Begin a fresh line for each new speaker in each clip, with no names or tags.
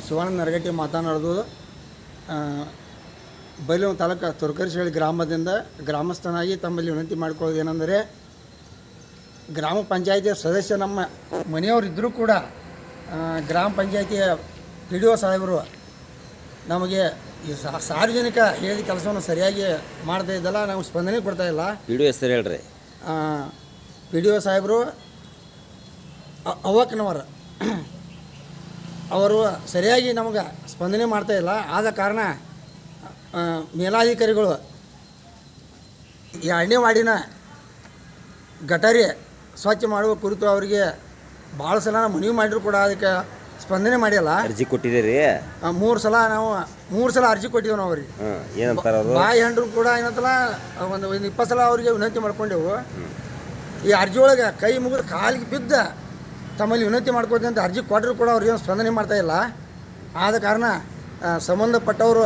ಶಿವಾನಂದ ನರಗಟ್ಟಿ ಮಾತನಾಡೋದು ಬೈಲೂರು ತಾಲೂಕು ತುರ್ಕರಿಶೇಳಿ ಗ್ರಾಮದಿಂದ ಗ್ರಾಮಸ್ಥನಾಗಿ ತಮ್ಮಲ್ಲಿ ವಿನಂತಿ ಮಾಡಿಕೊಳ್ಳೋದು ಏನೆಂದರೆ ಗ್ರಾಮ ಪಂಚಾಯಿತಿಯ ಸದಸ್ಯ ನಮ್ಮ ಮನೆಯವರಿದ್ದರೂ ಕೂಡ ಗ್ರಾಮ ಪಂಚಾಯಿತಿಯ ಪಿ ಡಿ ಒ ಸಾಹೇಬರು ನಮಗೆ ಈ ಸಾರ್ವಜನಿಕ ಹೇಳಿದ ಕೆಲಸವನ್ನು ಸರಿಯಾಗಿ ಮಾಡ್ತಾ ಇದ್ದಲ್ಲ ನಾವು ಸ್ಪಂದನೆ ಕೊಡ್ತಾ ಇಲ್ಲ.
ಒ ಹೆಸರು ಹೇಳ್ರಿ.
ಪಿ ಡಿ ಒ ಸಾಹೇಬರು ಅ- ಅವ್ವಕ್ಕನವರು ಅವರು ಸರಿಯಾಗಿ ನಮಗೆ ಸ್ಪಂದನೆ ಮಾಡ್ತಾ ಇಲ್ಲ. ಆದ ಕಾರಣ ಮೇಲಾಧಿಕಾರಿಗಳು ಈ ಮಾಡಿನ ಗಟರಿ ಸ್ವಚ್ಛ ಮಾಡುವ ಕುರಿತು ಅವರಿಗೆ ಭಾಳ ಸಲ ನಾವು ಮನವಿ ಮಾಡಿದ್ರು ಕೂಡ ಅದಕ್ಕೆ ಸ್ಪಂದನೆ ಮಾಡಿಲ್ಲ.
ಅರ್ಜಿ ಕೊಟ್ಟಿದ್ದೀರಿ?
ಮೂರು ಸಲ ನಾವು ಮೂರು ಸಲ ಅರ್ಜಿ ಕೊಟ್ಟಿದ್ದೇವೆ ನಾವು ಅವ್ರಿಗೆ. ಬಾಯಿ ಹೆಂಡ್ರು ಕೂಡ ಏನಂತಲ್ಲ ಒಂದು ಒಂದು ಇಪ್ಪತ್ತು ಸಲ ಅವರಿಗೆ ವಿನಂತಿ ಮಾಡ್ಕೊಂಡೆವು. ಈ ಅರ್ಜಿ ಒಳಗೆ ಕೈ ಮುಗಿದು ಕಾಲಿಗೆ ಬಿದ್ದ ತಮ್ಮಲ್ಲಿ ವಿನಂತಿ ಮಾಡ್ಕೋತೀನಿ ಅಂತ ಅರ್ಜಿ ಕೊಟ್ಟರು ಕೂಡ ಅವ್ರಿಗೆ ಸ್ಪಂದನೆ ಮಾಡ್ತಾ ಇಲ್ಲ. ಆದ ಕಾರಣ ಸಂಬಂಧಪಟ್ಟವರು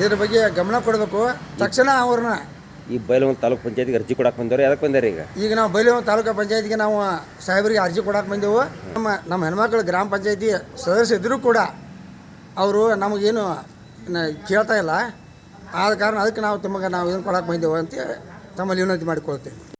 ಇದ್ರ ಬಗ್ಗೆ ಗಮನ ಕೊಡಬೇಕು. ತಕ್ಷಣ ಅವ್ರನ್ನ
ಈ ಬೈಲೊಂದು ತಾಲೂಕು ಪಂಚಾಯತಿಗೆ ಅರ್ಜಿ ಕೊಡಕ್ಕೆ ಬಂದವ್ರು ಯಾಕೆ ಬಂದಾರೆ ಈಗ?
ಈಗ ನಾವು ಬೈಲಿ ತಾಲೂಕು ಪಂಚಾಯತಿಗೆ ನಾವು ಸಾಹೇಬರಿಗೆ ಅರ್ಜಿ ಕೊಡಕ್ಕೆ ಬಂದೆವು. ನಮ್ಮ ನಮ್ಮ ಹೆಣ್ಮಕ್ಳು ಗ್ರಾಮ ಪಂಚಾಯತಿ ಸದಸ್ಯ ಇದ್ದರೂ ಕೂಡ ಅವರು ನಮಗೇನು ಕೇಳ್ತಾ ಇಲ್ಲ. ಆದ ಕಾರಣ ಅದಕ್ಕೆ ನಾವು ತಮಗೆ ನಾವು ಏನು ಕೊಡಕ್ಕೆ ಬಂದೆವು ಅಂತ ತಮ್ಮಲ್ಲಿ ವಿನಂತಿ ಮಾಡಿಕೊಳ್ತೇವೆ.